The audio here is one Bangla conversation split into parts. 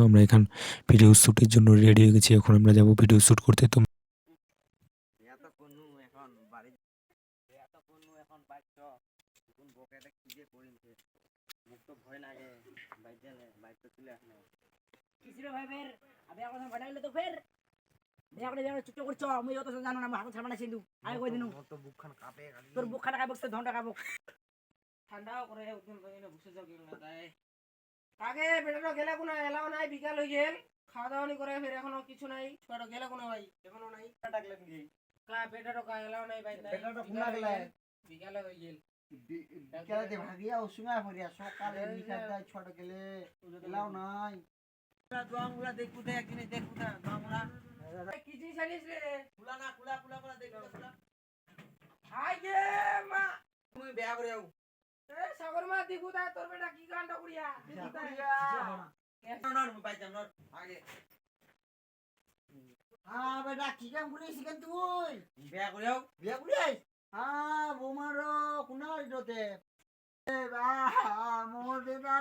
আমরা এখান ভিডিও শ্যুটের জন্য রেডি হয়ে গেছি এখন আমরা যাব ভিডিও শ্যুট করতে তো ঠান্ডাও করে আগে বেটাটা গেলে কোনো এলাও নাই বিকাল হয়ে গেল। খাওয়া দাওয়া নি করে ফের এখনও কিছু নাই। ছোয়াটা গেলে কোনো ভাই এখনও নাই। ডাকলেন কি ক্লা বেটাটা কা এলাও নাই ভাই বেটাটা বিকাল হয়ে গেলে? গেল, হয়ে গেল। বিকালে ভাগিয়া সকালে নিখা ছোট গেলে এলাও নাই। দেখু দে একদিনে দেখু দে দোয়ামুলা কিছু জানিস রে? খুলা না খুলা খুলা খুলা দেখু খুলা আগে মা। তুমি বেয়া করে যাও। সাগর মা দেখু দা তোর বেটা কি গানটা দেখু দা। আগে। হ্যাঁ বেটা তুই? বেয়া বিয়া হ্যাঁ বোমার কোনা মোর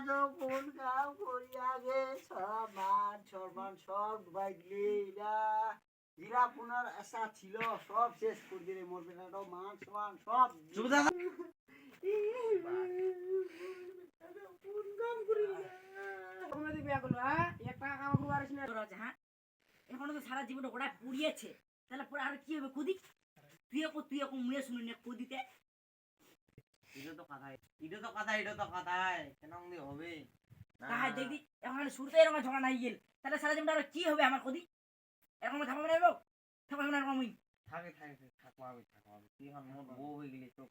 তো কোন কাম করিয়া গে? সব সব ডুবাই দিলে ইরা ইরা পুনার আশা ছিল সব শেষ করে দিলে মোর বেটা তো মান সমান সব সারা জীবনটা গোটা পুড়িয়েছে তাহলে পরে আর কি হবে কুদি তুই এখন তুই এখন মুয়ে শুনে নে কুদিতে এটা তো কথাই এটা তো কথা এটা তো কথাই কেন হবে না, তাহাই দেখবি এখন শুরুতে এরকম ঝগড়া নাই গেল তাহলে সারা জীবনটা আর কি হবে আমার কুদি এরকম থাকবে না থাকবে না এরকম থাকে থাকে থাকে, থাকব আমি থাকব আমি তুই এখন মোর বউ হয়ে গেলি তো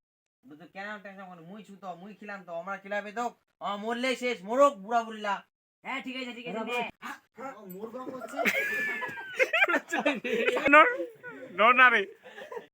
তো কেন টেনশন করে মুই ছুতো মুই খিলাম তো আমরা খিলাবে তো। আমার মরলে শেষ মোরক বুড়া বুড়িলা। হ্যাঁ ঠিক আছে ঠিক আছে নে। মোর কাম করছে না রে।